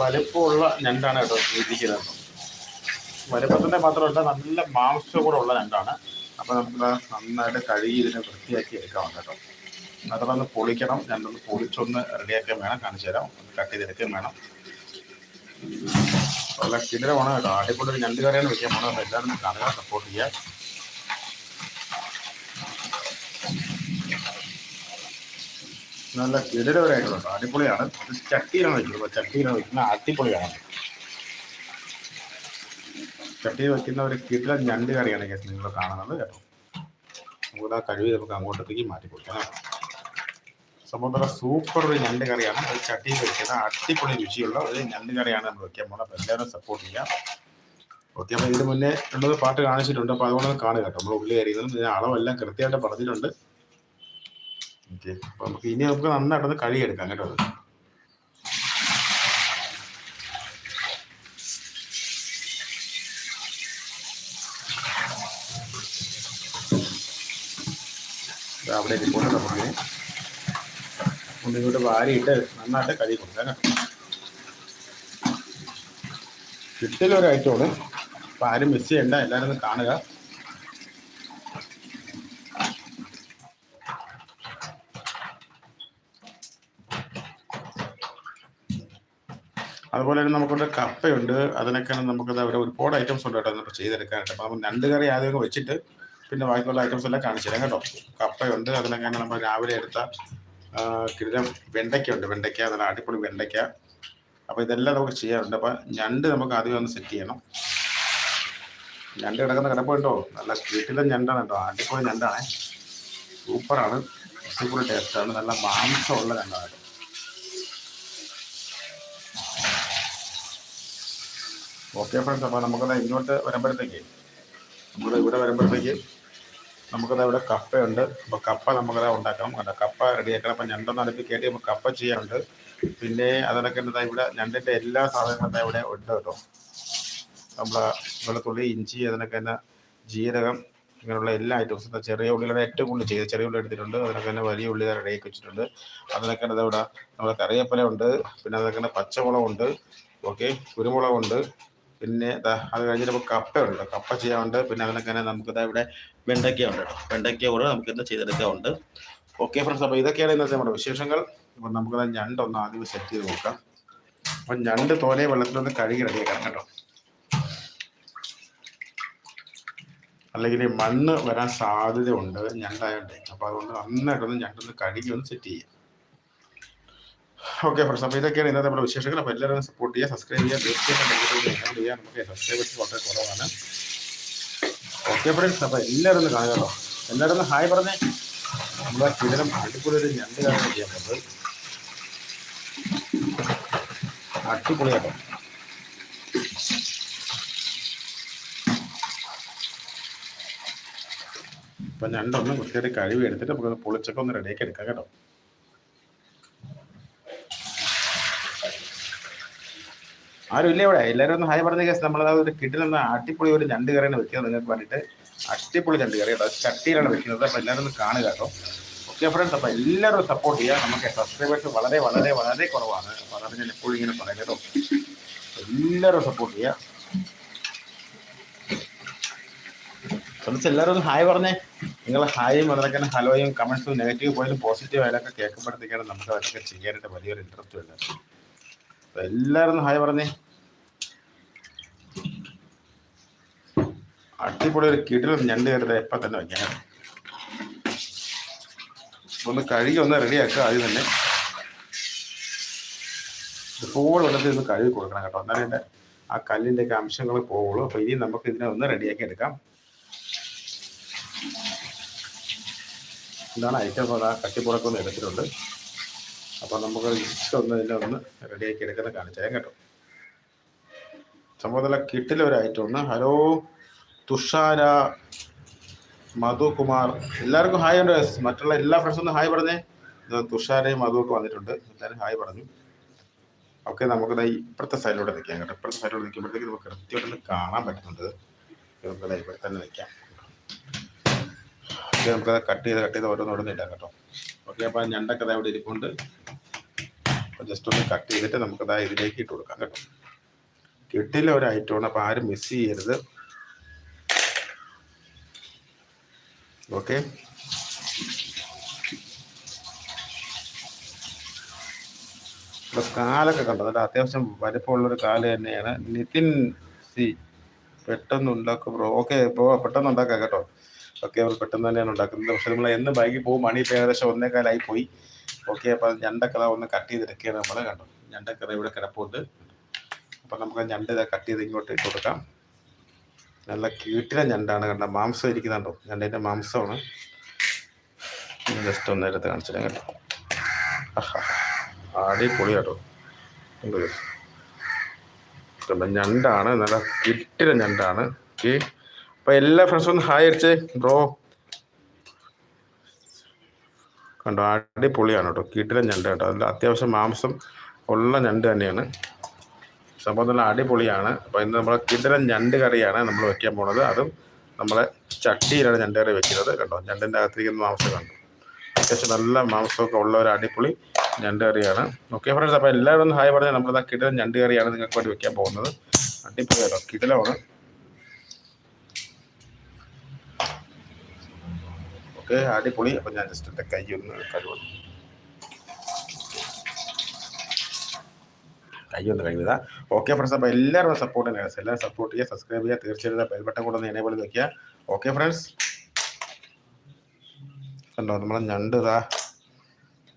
വലിപ്പമുള്ള ഞണ്ടാണ് കേട്ടോ വീതിക്കുന്നത് വലിപ്പത്തിന്റെ മാത്രമല്ല നല്ല മാംസം കൂടെ ഉള്ള ഞണ്ടാണ്. അപ്പോൾ നമുക്ക് നന്നായിട്ട് കഴുകി ഇതിനെ വൃത്തിയാക്കി എടുക്കാം കേട്ടോ. അതൊന്ന് പൊളിക്കണം. ഞണ്ടൊന്ന് പൊളിച്ചൊന്ന് റെഡിയാക്കാൻ വേണം. കാണിച്ചു തരാം. ഒന്ന് കട്ട് ചെയ്തെടുക്കുകയും വേണം. നല്ല കിടിലമാണ് കേട്ടോ. അടിപൊളി ഒരു ഞണ്ട് കറിയാണ്. വെക്കാൻ പോണത് എല്ലാവരും കാണുക സപ്പോർട്ട് ചെയ്യുക. നല്ല കിടിലവരായിട്ടുള്ളത് അടിപൊളിയാണ്. ചട്ടിയിലാണ് വെക്കുന്നത്. ചട്ടിയിലാണ് വെക്കുന്നത് അടിപൊളിയാണ്. ചട്ടിയിൽ വെക്കുന്ന ഒരു കിടിലൻ ഞണ്ട് കറിയാണ് കേസ് നിങ്ങൾ കാണുന്നത് കേട്ടോ. നമുക്ക് ആ കഴിവ് നമുക്ക് അങ്ങോട്ടേക്ക് മാറ്റി കൊടുക്കാം. സംഭവം നല്ല സൂപ്പർ ഒരു ഞണ്ട് കറിയാണ്. അത് ചട്ടിയിൽ വെക്കുന്ന അടിപൊളി രുചിയുള്ള ഒരു ഞണ്ട് കറിയാണ് നമ്മൾ വെക്കാൻ പോകുന്നത്. അപ്പോൾ എല്ലാവരും സപ്പോർട്ട് ചെയ്യാം ഓക്കെ അപ്പോൾ ഇതിന് മുന്നേ ഉള്ളത് പാട്ട് കാണിച്ചിട്ടുണ്ട്. അപ്പോൾ അതുകൊണ്ട് കാണുക കേട്ടോ. നമ്മൾ ഉള്ളി അരിയുന്നതും ഇതിന് അളവെല്ലാം കൃത്യമായിട്ട് പറഞ്ഞിട്ടുണ്ട്. ഓക്കെ. അപ്പോൾ നമുക്ക് ഇനി നമുക്ക് നന്നായിട്ടൊന്ന് കഴുകിയെടുക്കാം കേട്ടോ അവിടെ ഇരിപ്പുണ്ട് നമുക്ക് ഒന്നിങ്ങോട്ട് വാരിയിട്ട് നന്നായിട്ട് കഴുകി കൊടുക്കാം കേട്ടോ കിട്ടിലൊരു ഐറ്റമാണ് അപ്പോൾ ആരും മിസ് ചെയ്യണ്ട. എല്ലാവരും ഒന്ന് കാണുക. അതുപോലെ തന്നെ നമുക്കൊരു കപ്പയുണ്ട്. അതിനൊക്കെ നമുക്കത് അവിടെ ഒരുപാട് ഐറ്റംസ് ഉണ്ട് കേട്ടോ നമുക്ക് ചെയ്തെടുക്കാനായിട്ട്. അപ്പോൾ നമ്മൾ രണ്ട് കറി ആദ്യം വെച്ചിട്ട് പിന്നെ ബാക്കിയുള്ള ഐറ്റംസ് എല്ലാം കാണിച്ചു തരാം കേട്ടോ. കപ്പയുണ്ട്. അതിനൊക്കെ നമ്മൾ രാവിലെ എടുത്ത ആ, വെണ്ടയ്ക്കുണ്ട് വെണ്ടയ്ക്ക നല്ല അടിപൊളി വെണ്ടയ്ക്ക. അപ്പോൾ ഇതെല്ലാം നമുക്ക് ചെയ്യാറുണ്ട് അപ്പോൾ ഞണ്ട് നമുക്ക് ആദ്യം ഒന്ന് സെറ്റ് ചെയ്യണം. ഞണ്ട് കിടക്കുന്ന കിടപ്പുണ്ടോ നല്ല വീട്ടിലെ ഞണ്ടാണ് കേട്ടോ. അടിപൊളി ഞണ്ടാണ്. സൂപ്പറാണ്. സൂപ്പർ ടേസ്റ്റാണ് നല്ല മാംസമുള്ള ഞണ്ടാണ് ഓക്കെ ഫ്രണ്ട്സ് അപ്പോൾ നമുക്കത് ഇങ്ങോട്ട് വരുമ്പോഴത്തേക്ക് നമ്മൾ ഇവിടെ വരുമ്പോഴത്തേക്ക് നമുക്കത് ഇവിടെ കപ്പയുണ്ട്. അപ്പോൾ കപ്പ നമുക്കത് ഉണ്ടാക്കാം അല്ല കപ്പ റെഡിയാക്കണം അപ്പോൾ ഞണ്ടൊന്ന് അടുപ്പിൽ കയറ്റി നമുക്ക് കപ്പ ചെയ്യാനുണ്ട്. പിന്നെ അതിനൊക്കെ എന്താ ഇവിടെ ഞണ്ടിന്റെ എല്ലാ സാധനങ്ങളും ഇവിടെ ഉണ്ട് കേട്ടോ. നമ്മൾ വെളുത്തുള്ളി ഇഞ്ചി അതിനൊക്കെ തന്നെ ജീരകം ഇങ്ങനെയുള്ള എല്ലാ ഐറ്റംസും ചെറിയ ഉള്ളികളാണ് ഏറ്റവും കൂടുതൽ ചെയ്ത് ചെറിയ ഉള്ളി എടുത്തിട്ടുണ്ട്. അതിനൊക്കെ തന്നെ വലിയ ഉള്ളി റെഡിയാക്കി വെച്ചിട്ടുണ്ട്. അതിനൊക്കെ ഇവിടെ നമ്മുടെ കറിവേപ്പില ഉണ്ട്. പിന്നെ അതൊക്കെ പച്ചമുളകുണ്ട്. ഓക്കെ കുരുമുളകുണ്ട്. പിന്നെ അത് കഴിഞ്ഞിട്ട് ഇപ്പോൾ കപ്പ ഉണ്ട് കപ്പ ചെയ്യാനുണ്ട്. പിന്നെ അതിനൊക്കെ തന്നെ നമുക്ക് ദാ ഇവിടെ വെണ്ടയ്ക്ക ഉണ്ട് കേട്ടോ നമുക്ക് ഇന്ന് ചെയ്തെടുക്കാറുണ്ട് ഓക്കെ ഫ്രണ്ട്സ് അപ്പോൾ ഇതൊക്കെയാണ് ഇന്നത്തെ നമ്മുടെ വിശേഷങ്ങൾ. അപ്പം നമുക്ക് ദാ ഞണ്ടൊന്ന് ആദ്യം സെറ്റ് ചെയ്ത് നോക്കാം. അപ്പം ഞണ്ട് തോനെ വെള്ളത്തിലൊന്ന് കഴുകി റെഡിയാക്കണം കേട്ടോ. അല്ലെങ്കിൽ മണ്ണ് വരാൻ സാധ്യതയുണ്ട് ഞണ്ടായോണ്ടേ. അപ്പോൾ അതുകൊണ്ട് നന്നായിട്ടൊന്ന് ഞണ്ടൊന്ന് കഴുകി ഒന്ന് സെറ്റ് ചെയ്യാം. ഓക്കെ ഫ്രണ്ട്സ് അപ്പോൾ ഇതൊക്കെയാണ് ഇന്നത്തെ നമ്മുടെ വിശേഷങ്ങൾ അപ്പോൾ എല്ലാവരും സപ്പോർട്ട് ചെയ്യുക സബ്സ്ക്രൈബ് ചെയ്യുക തീർച്ചയായിട്ടും ചെയ്യുക നമുക്ക് സബ്സ്ക്രൈബേഴ്സ് വളരെ കുറവാണ് ഓക്കെ ഫ്രണ്ട്സ് അപ്പോൾ എല്ലാവരും ഒന്ന് കാണുക കേട്ടോ എല്ലാവരും ഒന്ന് ഹായ് പറഞ്ഞേ നമ്മളെ കിടനം അടിപൊളി ഒരു ഞണ്ട് കാര്യം ചെയ്യാൻ പോകുന്നത് അടിപൊളിയാട്ടോ അപ്പം ഞണ്ടൊന്ന് വൃത്തിയായിട്ട് കഴുകി എടുത്തിട്ട് നമുക്ക് പൊളിച്ചൊക്കെ ഒന്ന് റെഡിയാക്കി എടുക്കാം കേട്ടോ ആരും ഇല്ല ഇവിടെ. എല്ലാവരും ഒന്ന് ഹായ് പറഞ്ഞ കേസ് നമ്മൾ ഒരു കിട്ടിലെന്ന അടിപൊളി ഒരു ഞണ്ട് കറിയാണ് വെക്കുന്നത് നിങ്ങൾക്ക് വേണ്ടിയിട്ട്. അടിപൊളി ഞണ്ട് കറി കേട്ടോ. ചട്ടിയിലാണ് വെക്കുന്നത്. അപ്പോൾ എല്ലാവരും ഒന്ന് കാണുക കേട്ടോ. ഓക്കെ ഫ്രണ്ട്സ് അപ്പോൾ എല്ലാവരും സപ്പോർട്ട് ചെയ്യുക. നമുക്ക് സബ്സ്ക്രൈബേഴ്സ് വളരെ വളരെ വളരെ കുറവാണ്. അപ്പോൾ അതാണ് ഞാൻ എപ്പോഴും ഇങ്ങനെ പറയാം കേട്ടോ. എല്ലാവരും സപ്പോർട്ട് ചെയ്യുക. ഫ്രണ്ട്സ് എല്ലാവരും ഒന്ന് ഹായ് പറഞ്ഞേ. നിങ്ങൾ ഹായും അതിനൊക്കെ ഹലോയും കമൻസും നെഗറ്റീവ് പോയാലും പോസിറ്റീവ് ആയാലൊക്കെ കേൾക്കുമ്പോഴത്തേക്കാണ് നമുക്ക് അതൊക്കെ ചെയ്യാനായിട്ട് വലിയൊരു ഇൻട്രസ്റ്റ് വരുന്നത് എല്ലാവരും ഹായ് പറഞ്ഞേ. അടിപൊളി ഒരു കിടിലും ഞണ്ട് കരുത എപ്പം തന്നെ വയ്ക്കാം. ഒന്ന് കഴുകി ഒന്ന് റെഡിയാക്കുക ആദ്യം തന്നെ. ഇതുപോലെ വെള്ളത്തിൽ ഒന്ന് കഴുകി കൊടുക്കണം കേട്ടോ. എന്നാലേ എന്റെ ആ കല്ലിന്റെ ഒക്കെ അംശങ്ങൾ പോവുള്ളൂ. അപ്പോൾ ഇനി നമുക്ക് ഇതിനെ ഒന്ന് റെഡിയാക്കി എടുക്കാം. ഇതാണ് ഐറ്റം ആ കട്ടിപ്പുറക്കൊന്ന് എടുത്തിട്ടുണ്ട്. അപ്പോൾ നമുക്ക് ജസ്റ്റ് ഒന്ന് ഇതിനെ ഒന്ന് റെഡിയാക്കി എടുക്കുന്നത് കാണിച്ചാൽ കേട്ടോ. സംഭവത്തിലെ കിട്ടിലൊരു ഐറ്റം ഒന്ന് ഹലോ? തുഷാര മധുകുമാർ എല്ലാവർക്കും ഹായ് ഉണ്ട് മറ്റുള്ള എല്ലാ ഫ്രണ്ട്സും ഒന്ന് ഹായ് പറഞ്ഞേ. തുഷാരയും മധു ഒക്കെ വന്നിട്ടുണ്ട്. എല്ലാവരും ഹായ് പറഞ്ഞു. ഓക്കെ നമുക്ക് ഇപ്പുറത്തെ സൈഡിലൂടെ നിൽക്കാം കേട്ടോ. ഇപ്പുറത്തെ സൈഡിലൂടെ നിൽക്കുമ്പോഴത്തേക്ക് നമുക്ക് കൃത്യമായിട്ടൊന്ന് കാണാൻ പറ്റുന്നുണ്ട്. നമുക്ക് ഇവിടെ തന്നെ നിൽക്കാം. ഓക്കെ നമുക്ക് കട്ട് ചെയ്ത് കട്ട് ചെയ്ത് ഓരോന്നോടൊന്നും ഇടാം കേട്ടോ. ഓക്കെ അപ്പോൾ ഞണ്ടൊക്കെ അവിടെ ഇരിപ്പുണ്ട്. അപ്പോൾ ജസ്റ്റ് ഒന്ന് കട്ട് ചെയ്തിട്ട് നമുക്ക് അതാ ഇതിലേക്ക് ഇട്ട് കൊടുക്കാം കേട്ടോ. കിട്ടില്ല ഒരു ഐറ്റമാണ് അപ്പോൾ ആരും മിസ് ചെയ്യരുത്. ഓക്കെ കാലൊക്കെ കണ്ടത് അല്ല അത്യാവശ്യം വലിപ്പമുള്ളൊരു കാൽ തന്നെയാണ്. നിതിൻ സി പെട്ടെന്ന് ഉണ്ടാക്കും ബ്രോ ഓക്കെ ഇപ്പോൾ പെട്ടെന്ന് ഉണ്ടാക്കാം കേട്ടോ. ഓക്കെ അവർ പെട്ടെന്ന് തന്നെയാണ് ഉണ്ടാക്കുന്നത്. പക്ഷെ നമ്മൾ എന്ന് ബൈക്കിൽ പോകും മണി ഇപ്പോൾ ഏകദേശം ഒന്നേകാലായി പോയി. ഓക്കെ അപ്പോൾ ഞണ്ടക്കറ ഒന്ന് കട്ട് ചെയ്തെടുക്കുകയാണ് നമ്മൾ കണ്ടോ? ഞണ്ടക്കറ ഇവിടെ കിടപ്പുണ്ട്. അപ്പം നമുക്ക് ഞണ്ട് കട്ട് ചെയ്ത് ഇങ്ങോട്ട് ഇട്ട് കൊടുക്കാം. നല്ല കീട്ടിലെ ഞണ്ടാണ് കണ്ട? മാംസം ഇരിക്കുന്നുണ്ടോ? ഞണ്ടിന്റെ മാംസമാണ്. ജസ്റ്റ് ഒന്ന് നേരത്തെ കാണിച്ചിട്ട് കേട്ടോ. അടിപൊളി കേട്ടോ. ഞണ്ടാണ്. നല്ല കിട്ടിലെ ഞണ്ടാണ്. ഓക്കെ. അപ്പൊ എല്ലാ ഫ്രണ്ട്സും ഒന്ന് ഹായ് അടിച്ചേ. ബ്രോ. കണ്ടോ? അടിപൊളിയാണ് കേട്ടോ. കിട്ടിലെ ഞണ്ട് കേട്ടോ. അതിൽ അത്യാവശ്യം മാംസം ഉള്ള ഞണ്ട് തന്നെയാണ്. സംഭവം നല്ല അടിപൊളിയാണ്. അപ്പോൾ ഇന്ന് നമ്മൾ കിടിലൻ ഞണ്ട് കറിയാണ് നമ്മൾ വെക്കാൻ പോണത്. അതും നമ്മളെ ചട്ടിയിലാണ് ഞണ്ട് കറി വെക്കുന്നത് കണ്ടോ? ഞണ്ടിന്റെ അകത്തിരിക്കുന്ന മാംസം കണ്ടു? അത്യാവശ്യം നല്ല മാംസമൊക്കെ ഉള്ള ഒരു അടിപൊളി ഞണ്ട് കറിയാണ്. ഓക്കെ ഫ്രണ്ട്സ് അപ്പോൾ എല്ലാവരും ഹായ് പറഞ്ഞാൽ നമ്മളിതാ കിടിലൻ ഞണ്ട് കറിയാണ് നിങ്ങൾക്ക് വേണ്ടി വെക്കാൻ പോകുന്നത്. അടിപൊളി കേട്ടോ കിടിലമാണ് ഓക്കെ അടിപൊളി. അപ്പോൾ ഞാൻ ജസ്റ്റ് എന്റെ കൈ ഒന്ന് കഴുകുന്നു. കൈ ഒന്ന് കഴുകുക ഓക്കെ ഫ്രണ്ട്സ് അപ്പോൾ എല്ലാവരും സപ്പോർട്ട് തന്നെ എല്ലാവരും സപ്പോർട്ട് ചെയ്യുക സബ്സ്ക്രൈബ് ചെയ്യുക തീർച്ചയായിട്ടും ബെൽ ബട്ടൺ കൂടെ ഒന്ന് എനേബിൾ വെക്കുക. ഓക്കെ ഫ്രണ്ട്സ് കണ്ടോ നമ്മളെ ഞണ്ട്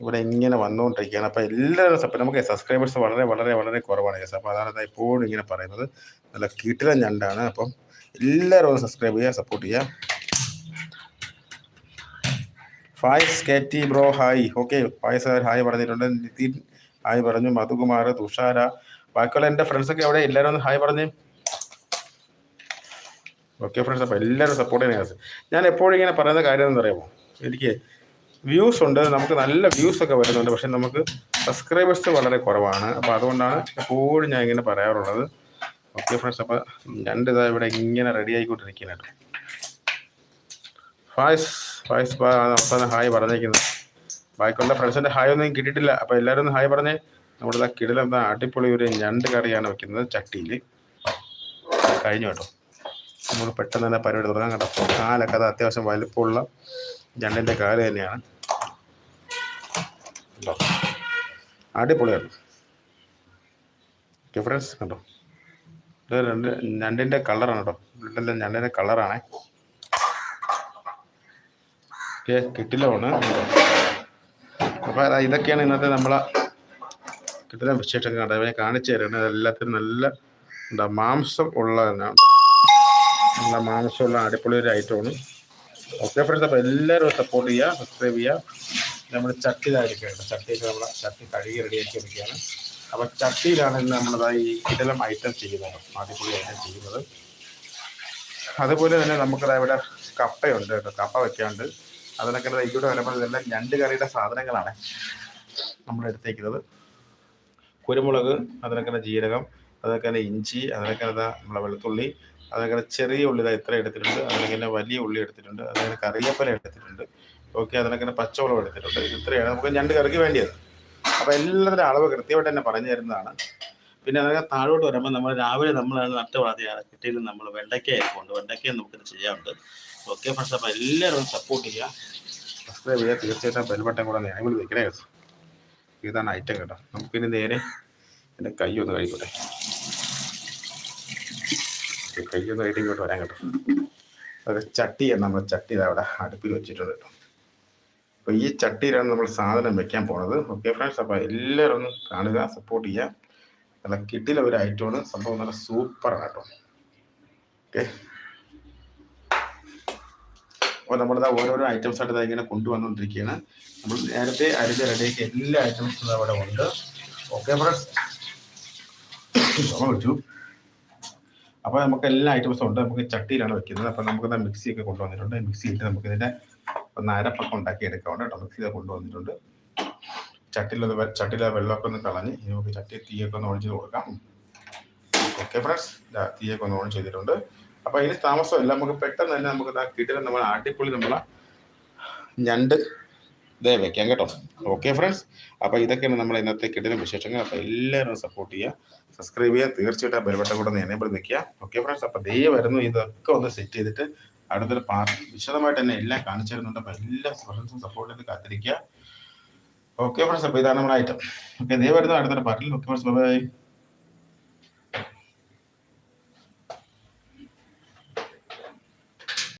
ഇവിടെ ഇങ്ങനെ വന്നുകൊണ്ടിരിക്കുകയാണ്. അപ്പോൾ എല്ലാവരും സപ്പോർട്ട് നമുക്ക് സബ്സ്ക്രൈബേഴ്സ് വളരെ വളരെ വളരെ കുറവാണ് കേസ് അപ്പോൾ അതാണ് ഇപ്പോഴും ഇങ്ങനെ പറയുന്നത്. നല്ല കീട്ടിലെ ഞണ്ടാണ്. അപ്പം എല്ലാവരും ഒന്ന് സബ്സ്ക്രൈബ് ചെയ്യുക സപ്പോർട്ട് ചെയ്യുക. Faiz K T bro hi okay Faiz hi പറഞ്ഞിട്ടുണ്ട്. നിതിൻ ഹായ് പറഞ്ഞു. മധുകുമാർ തുഷാര ബാക്കിയുള്ള എന്റെ ഫ്രണ്ട്സൊക്കെ എവിടെ? എല്ലാവരും ഒന്ന് ഹായ് പറഞ്ഞു. ഓക്കെ ഫ്രണ്ട്സ് അപ്പോൾ എല്ലാവരും സപ്പോർട്ട് ചെയ്യുന്ന ഞാൻ എപ്പോഴും ഇങ്ങനെ പറയുന്ന കാര്യം എന്ന് പറയുമോ എനിക്ക് വ്യൂസ് ഉണ്ട്. നമുക്ക് നല്ല വ്യൂസ് ഒക്കെ വരുന്നുണ്ട്. പക്ഷെ നമുക്ക് സബ്സ്ക്രൈബേഴ്സ് വളരെ കുറവാണ്. അപ്പോൾ അതുകൊണ്ടാണ് എപ്പോഴും ഞാൻ ഇങ്ങനെ പറയാറുള്ളത്. ഓക്കെ ഫ്രണ്ട്സ് അപ്പോൾ രണ്ട് ഇതാ ഇവിടെ ഇങ്ങനെ റെഡി ആയിക്കൊണ്ടിരിക്കുകയാണ് കേട്ടോ. ഫായ്സ് ഫായ്സ് അവസാനം ഹായ് പറഞ്ഞേക്കുന്നത്. ബാക്കിയുള്ള ഫ്രണ്ട്സിന്റെ ഹായ് ഒന്നും കിട്ടിയിട്ടില്ല. അപ്പോൾ എല്ലാവരും ഒന്ന് ഹായ് പറഞ്ഞേ. നമ്മുടെ കിടിലെന്താ അടിപൊളി ഒരു ഞണ്ട് കറിയാണ് വെക്കുന്നത് ചട്ടിയിൽ കഴിഞ്ഞു കേട്ടോ. നമ്മൾ പെട്ടെന്ന് തന്നെ പരിപാടി തുടങ്ങാൻ കേട്ടോ. കാലൊക്കെ അത് അത്യാവശ്യം വലുപ്പമുള്ള ഞണ്ടിന്റെ കാൽ തന്നെയാണ്. കേട്ടോ അടിപൊളിയാണ്. ഫ്രണ്ട്സ് കണ്ടോ? രണ്ട് ഞണ്ടിന്റെ കളറാണ് കേട്ടോ. ബ്ലഡിലെ ഞണ്ടിന്റെ കളറാണേ ഓക്കെ കിട്ടിലാണ് അപ്പോൾ ഇതൊക്കെയാണ് ഇന്നത്തെ നമ്മളെ കിട്ടുന്ന വിശേഷങ്ങൾ കണ്ടത്. അവനെ കാണിച്ചു തരുന്നത് എല്ലാത്തിനും നല്ല എന്താ മാംസം ഉള്ള തന്നെയാണ് നല്ല മാംസമുള്ള അടിപൊളി ഒരു ഐറ്റമാണ് ഓക്കെ ഫ്രണ്ട്സ് അപ്പോൾ എല്ലാവരും സപ്പോർട്ട് ചെയ്യുക സബ്സ്ക്രൈബ് ചെയ്യുക നമ്മൾ ചട്ടി ഇതായിരിക്കും ചട്ടിയൊക്കെ നമ്മളെ ചട്ടി കഴുകി റെഡിയാക്കി വെക്കുകയാണ്. അപ്പോൾ ചട്ടിയിലാണ് ഇന്ന് നമ്മളതാ ഈ ഇതെല്ലാം ഐറ്റം ചെയ്യുന്നത് അടിപൊളി ഐറ്റം ചെയ്യുന്നത്. അതുപോലെ തന്നെ നമുക്കതാ ഇവിടെ കപ്പയുണ്ട് കേട്ടോ. കപ്പ വെക്കാണ്ട് അതിനൊക്കെ ഇതിലൂടെ വരുമ്പോൾ ഇതെല്ലാം രണ്ട് കറിയുടെ സാധനങ്ങളാണ് നമ്മൾ എടുത്തേക്കുന്നത് കുരുമുളക് അതിനൊക്കെ ജീരകം അതൊക്കെ ഇഞ്ചി അതിനൊക്കെ നമ്മളെ വെളുത്തുള്ളി അതിനൊക്കെ ചെറിയ ഉള്ളി ഇതാ ഇത്ര എടുത്തിട്ടുണ്ട്. അതിനൊക്കെ വലിയ ഉള്ളി എടുത്തിട്ടുണ്ട്. അതിനൊക്കെ കറിവേപ്പില എടുത്തിട്ടുണ്ട്. ഓക്കെ അതിനൊക്കെ പച്ചവളം എടുത്തിട്ടുണ്ട്. ഇത് ഇത്രയാണ് നമുക്ക് ഞണ്ട് കറിക്ക് വേണ്ടിയത്. അപ്പോൾ എല്ലാത്തിന്റെ അളവ് കൃത്യമായിട്ട് തന്നെ പറഞ്ഞു തരുന്നതാണ്. പിന്നെ അതൊക്കെ താഴോട്ട് വരുമ്പോൾ നമ്മൾ രാവിലെ നമ്മൾ നട്ട് വളർത്തിയാണ് കിട്ടിയിൽ നമ്മൾ വെണ്ടയ്ക്ക ആയിക്കൊണ്ട് വെണ്ടയ്ക്ക നമുക്കിത് ചെയ്യാറുണ്ട് ഓക്കെ ഫ്രണ്ട്സ് അപ്പോൾ എല്ലാവരും സപ്പോർട്ട് ചെയ്യുക. സബ്സ്ക്രൈബ് ചെയ്യുക. തീർച്ചയായിട്ടും ബെൽബട്ടൻ കൂടെ ഞാൻ വെക്കണേ ഇതാണ് ഐറ്റം കേട്ടോ. നമുക്ക് ഇനി നേരെ എന്റെ കൈ ഒന്ന് കഴിക്കട്ടെ കൈ ഒന്ന് കഴിയിട്ട് ഇങ്ങോട്ട് വരാൻ കേട്ടോ. അത് ചട്ടിയാണ് നമ്മൾ ചട്ടി അവിടെ അടുപ്പിൽ വെച്ചിട്ടുണ്ട് കേട്ടോ. അപ്പോൾ ഈ ചട്ടിയിലാണ് നമ്മൾ സാധനം വെക്കാൻ പോണത്. ഓക്കെ ഫ്രണ്ട്സ് അപ്പോൾ എല്ലാവരും ഒന്ന് കാണുക സപ്പോർട്ട് ചെയ്യുക. നല്ല കിട്ടിലെ ഒരു ഐറ്റമാണ് സംഭവം നല്ല സൂപ്പറാണ് കേട്ടോ. ഓക്കെ അപ്പോൾ നമ്മളിതാ ഓരോരോ ഐറ്റംസ് ആയിട്ട് ഇങ്ങനെ കൊണ്ടുവന്നുകൊണ്ടിരിക്കുകയാണ് നമ്മൾ നേരത്തെ അരിഞ്ഞ റെഡിയാക്കി എല്ലാ ഐറ്റംസും അവിടെ ഉണ്ട്. ഓക്കെ ഫ്രണ്ട്സ് വെച്ചു. അപ്പോൾ നമുക്ക് എല്ലാ ഐറ്റംസും ഉണ്ട്. നമുക്ക് ചട്ടിയിലാണ് വെക്കുന്നത്. അപ്പോൾ നമുക്ക് മിക്സി ഒക്കെ കൊണ്ടുവന്നിട്ടുണ്ട്. മിക്സി ഇട്ട് നമുക്ക് ഇതിന്റെ ഒന്ന് ഉണ്ടാക്കി എടുക്കാവുണ്ട് കേട്ടോ. മിക്സി കൊണ്ടുവന്നിട്ടുണ്ട്. ചട്ടിയിലത് ചട്ടിയിലെ വെള്ളമൊക്കെ ഒന്ന് കളഞ്ഞ് ഇനി നമുക്ക് ചട്ടി തീയൊക്കെ ഒന്ന് ഓൺ ചെയ്ത് കൊടുക്കാം ഓക്കെ ഫ്രണ്ട്സ് തീയൊക്കെ ഒന്ന് ഓൺ ചെയ്തിട്ടുണ്ട്. അപ്പോൾ ഇനി താമസമില്ല. നമുക്ക് പെട്ടെന്ന് തന്നെ നമുക്ക് കിട്ടില്ല നമ്മൾ അടിപൊളി നമ്മളെ ഞണ്ട് ഇതേ വെക്കാം കേട്ടോ. ഓക്കെ ഫ്രണ്ട്സ് അപ്പോൾ ഇതൊക്കെയാണ് നമ്മൾ ഇന്നത്തെ കിട്ടുന്ന വിശേഷങ്ങൾ. അപ്പോൾ എല്ലാവരും സപ്പോർട്ട് ചെയ്യുക. സബ്സ്ക്രൈബ് ചെയ്യുക. തീർച്ചയായിട്ടും ആ ബെൽബട്ടം കൂടെ എനേബിൾ നിൽക്കുക. ഓക്കെ ഫ്രണ്ട്സ് അപ്പോൾ ദേ വരുന്നു. ഇതൊക്കെ ഒന്ന് സെറ്റ് ചെയ്തിട്ട് അടുത്തൊരു പാ വിശദമായിട്ട് തന്നെ എല്ലാം കാണിച്ചു തരുന്നുണ്ട്. അപ്പോൾ എല്ലാ ഫ്രണ്ട്സും സപ്പോർട്ട് ചെയ്ത് കാത്തിരിക്കുക. ഓക്കെ ഫ്രണ്ട്സ് അപ്പോൾ ഇതാണ് നമ്മുടെ ഐറ്റം ഓക്കെ ദേ വരുന്നു. അടുത്തൊരു പാർട്ടിൽ ഓക്കെ ഫ്രണ്ട്സ് ബൈ